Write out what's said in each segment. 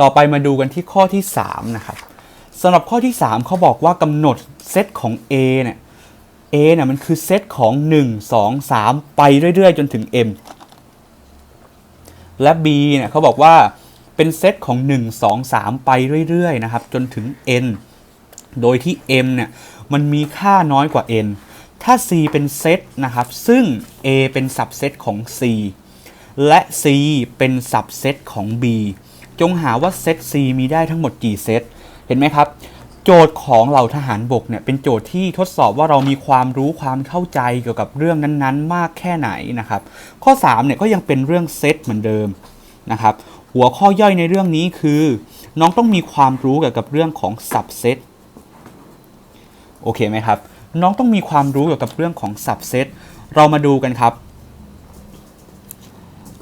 ต่อไปมาดูกันที่ข้อที่ 3 นะครับสำหรับข้อที่ 3เขาบอกว่ากำหนดเซตของ A เนี่ย A เนี่ยมันคือเซตของ 1 2 3 ไปเรื่อยๆ จนถึง M และ B เนี่ยเขาบอกว่าเป็นเซตของ 1 2 3 ไปเรื่อยๆนะครับจนถึง N โดยที่ M เนี่ยมันมีค่าน้อยกว่า N ถ้า C เป็นเซตนะครับ ซึ่ง A เป็นสับเซตของ C และ C เป็นสับเซตของ B จงหาว่าเซต C มีได้ทั้งหมดกี่เซต เห็นไหมครับ โจทย์ของเหล่าทหารบกเนี่ยเป็นโจทย์ที่ทดสอบว่าเรามีความรู้ความเข้าใจเกี่ยวกับเรื่องนั้นๆ มากแค่ไหนนะครับ ข้อ3เนี่ยก็ยังเป็นเรื่องเซตเหมือนเดิมนะครับ หัวข้อย่อยในเรื่องนี้คือ น้องต้องมีความรู้เกี่ยวกับเรื่องของสับเซตโอเคไหมครับ น้องต้องมีความรู้เกี่ยวกับเรื่องของสับเซตเรามาดูกันครับ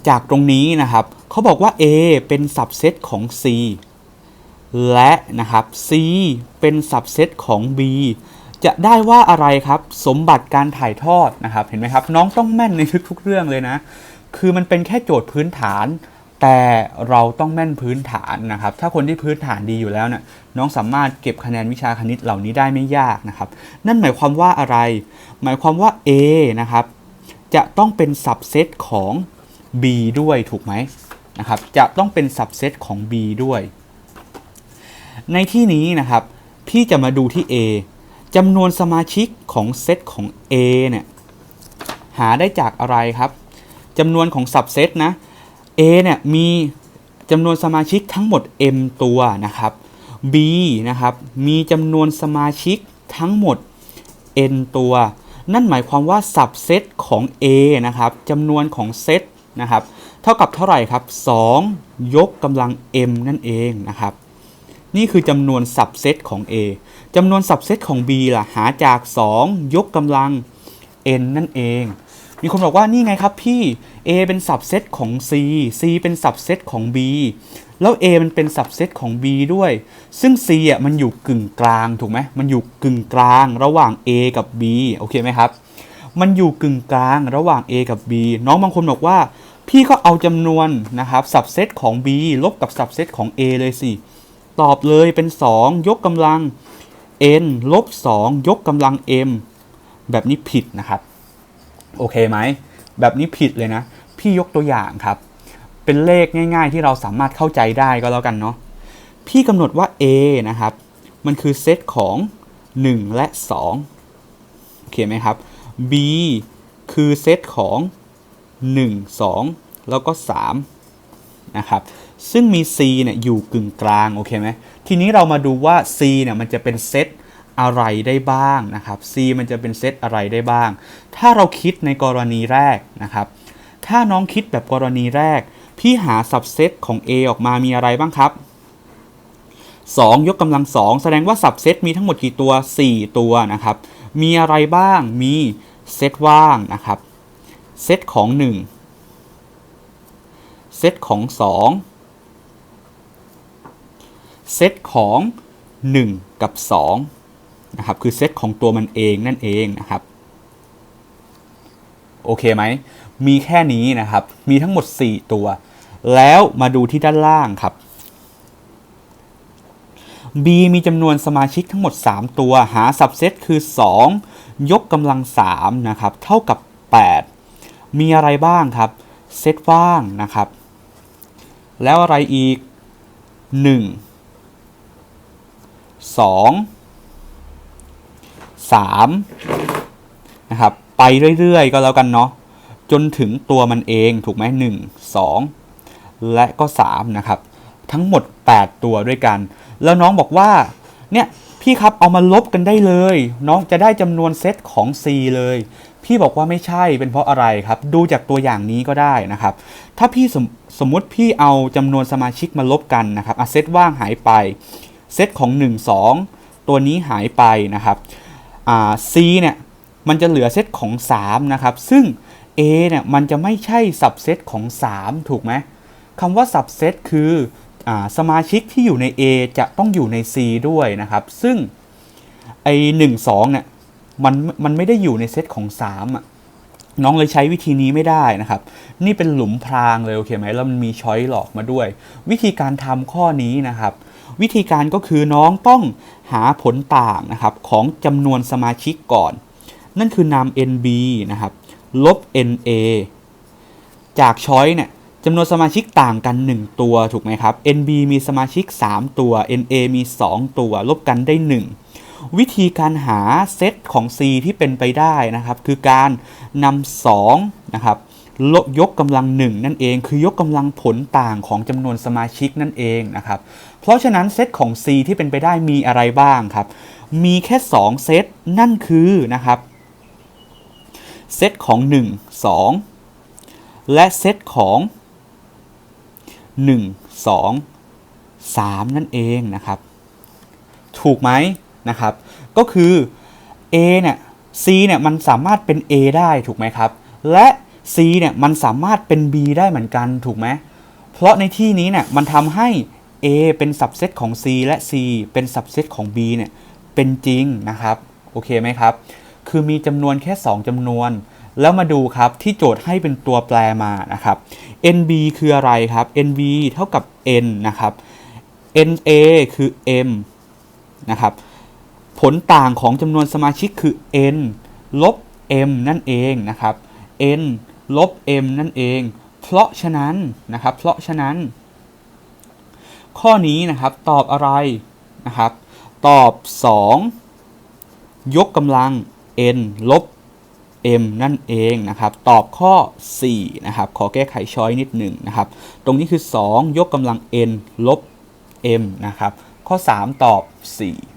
จากตรงนี้นะครับเขาบอกว่า A เป็นสับเซตของ C และนะครับ C เป็นสับเซตของ B จะได้ว่าอะไรครับ สมบัติการถ่ายทอดนะครับ เห็นไหมครับ น้องต้องแม่นในทุกๆเรื่องเลยนะ คือมันเป็นแค่โจทย์พื้นฐาน แต่เราต้องแม่นพื้นฐานนะครับ ถ้าคนที่พื้นฐานดีอยู่แล้วเนี่ยน้องสามารถเก็บคะแนนวิชาคณิตเหล่านี้ได้ไม่ยากนะครับ นั่นหมายความว่าอะไร หมายความว่า A นะครับ จะต้องเป็นสับเซตของ B ด้วยถูกไหมนะครับจะต้องเป็นสับเซตของ B ด้วย ในที่นี้นะครับ พี่จะมาดูที่ A จำนวนสมาชิกของเซตของ A เนี่ยหาได้จากอะไรครับจำนวนของสับเซตนะ A เนี่ยมีจำนวนสมาชิกทั้งหมด m ตัวนะครับ B นะครับมีจำนวนสมาชิกทั้งหมด n ตัว นั่นหมายความว่าสับเซตของ A นะครับจำนวนของเซต นะครับ เท่ากับเท่าไหร่ครับ 2 ยกกำลัง m นั่นเองนะครับ นี่คือจำนวนสับเซตของ A จำนวนสับเซตของ B ล่ะหาจาก 2 ยกกำลัง n นั่นเอง มีคนบอกว่านี่ไงครับพี่ A เป็นสับเซตของ C C เป็นสับเซตของ B แล้ว A มันเป็นสับเซตของ B ด้วย ซึ่ง C อะมันอยู่กึ่งกลางถูกไหมมันอยู่กึ่งกลางระหว่าง A กับ B โอเคไหมครับ มันอยู่กึ่งกลางระหว่าง A กับ B น้องบางคนบอกว่า พี่ก็เอาจำนวนนะครับสับเซตของ B ลบกับสับเซตของ A เลยสิ ตอบเลยเป็น 2 ยกกำลัง n ลบ 2 ยกกำลัง m แบบนี้ผิดนะครับ โอเคไหม แบบนี้ผิดเลยนะ พี่ยกตัวอย่างครับ เป็นเลขง่ายๆ ที่เราสามารถเข้าใจได้ก็แล้วกันเนาะพี่กำหนดว่า A นะครับ มันคือเซตของ 1 และ 2 โอเคไหมครับ B คือเซตของ 1 2 แล้วก็3นะครับซึ่งมี C เนี่ยอยู่กึ่งกลางโอเคไหมทีนี้เรามาดูว่า C เนี่ยมันจะเป็นเซตอะไรได้บ้างนะครับ C มันจะเป็นเซตอะไรได้บ้าง ถ้าเราคิดในกรณีแรกนะครับ ถ้าน้องคิดแบบกรณีแรก พี่หาสับเซตของ A ออกมามีอะไรบ้างครับ 2 ยกกำลัง 2 แสดงว่าสับเซตมีทั้งหมดกี่ตัว 4 ตัวนะครับ มีอะไรบ้าง มีเซตว่างนะครับ เซตของ 1 เซตของ 2 เซตของ 1 กับ2นะครับคือเซตของตัวมันเองนั่นเองนะครับโอเคไหมมีแค่นี้นะครับ มีทั้งหมด 4 ตัว แล้วมาดูที่ด้านล่างครับ B มีจำนวนสมาชิกทั้งหมด 3 ตัว หาสับเซตคือ 2 ยกกำลัง3นะครับ เท่ากับ 8 มีอะไรบ้างครับเซตว่างนะครับ แล้วอะไรอีก 1 2 3นะครับไปเรื่อยๆ ก็แล้วกันเนาะจนถึงตัวมันเองถูกไหมหนึ่งสองและก็ 3 นะครับ ทั้งหมด 8 ตัวด้วยกัน แล้วน้องบอกว่าเนี่ย พี่ครับเอามาลบกันได้เลยน้องจะได้จำนวนเซตของ C เลย พี่บอกว่าไม่ใช่เป็นเพราะอะไรครับ ดูจากตัวอย่างนี้ก็ได้นะครับ ถ้าพี่สมสมมติพี่เอาจำนวนสมาชิกมาลบกันนะครับเซตว่างหายไปเซตของ 1 2 ตัวนี้หายไปนะครับอ่า C เนี่ยมันจะเหลือเซตของ 3 นะครับ ซึ่ง A เนี่ยมันจะไม่ใช่สับเซตของ 3 ถูกไหมคำว่าสับเซตคือ สมาชิกที่อยู่ใน A จะต้องอยู่ใน C ด้วยนะครับ ซึ่งไอหนึ่งสองเนี่ยมันมันไม่ได้อยู่ในเซตของ3อะน้องเลยใช้วิธีนี้ไม่ได้นะครับ นี่เป็นหลุมพรางเลยโอเคไหมแล้วมันมีช้อยหลอกมาด้วย วิธีการทำข้อนี้นะครับ วิธีการก็คือน้องต้องหาผลต่างนะครับของจำนวนสมาชิกก่อน นั่นคือนา nb นะครับ ลบ na จากช้อยเนี่ย จำนวนสมาชิกต่างกัน 1 ตัวถูกไหมครับ nb มีสมาชิก 3 ตัว na มี 2 ตัว ลบกันได้ 1 วิธีการหาเซตของ c ที่เป็นไปได้นะครับ คือการนำ2นะครับลบยกกำลัง 1 นั่นเอง คือยกกำลังผลต่างของจำนวนสมาชิกนั่นเองนะครับ เพราะฉะนั้นเซตของ c ที่เป็นไปได้มีอะไรบ้างครับ มีแค่ 2 เซตนั่นคือนะครับเซตของ 1 2 และเซตของ 1 2 3 นั่นเองนะครับ ถูกไหมนะครับ ก็คือ A เนี่ย C เนี่ยมันสามารถเป็น A ได้ถูกไหมครับ และ C เนี่ยมันสามารถเป็น B ได้เหมือนกันถูกไหมเพราะในที่นี้เนี่ยมันทำให้ A เป็นสับเซตของ C และ C เป็นสับเซตของ B เนี่ยเป็นจริงนะครับ โอเคไหมครับ คือมีจำนวนแค่ 2จำนวน แล้วมาดูครับที่โจทย์ให้เป็นตัวแปรมานะครับ NB คืออะไรครับ NB เท่ากับ N นะครับ NA คือ M นะครับ ผลต่างของจำนวนสมาชิกคือ n ลบ m นั่นเองนะครับ n ลบ m นั่นเอง เพราะฉะนั้นนะครับ เพราะฉะนั้น ข้อนี้นะครับตอบอะไรนะครับ ตอบ 2 ยกกำลัง n ลบ m นั่นเองนะครับ ตอบข้อ 4 นะครับ ขอแก้ไขช้อยนิดหนึ่งนะครับ ตรงนี้คือ 2 ยกกำลัง n ลบ m นะครับ ข้อ 3 ตอบ 4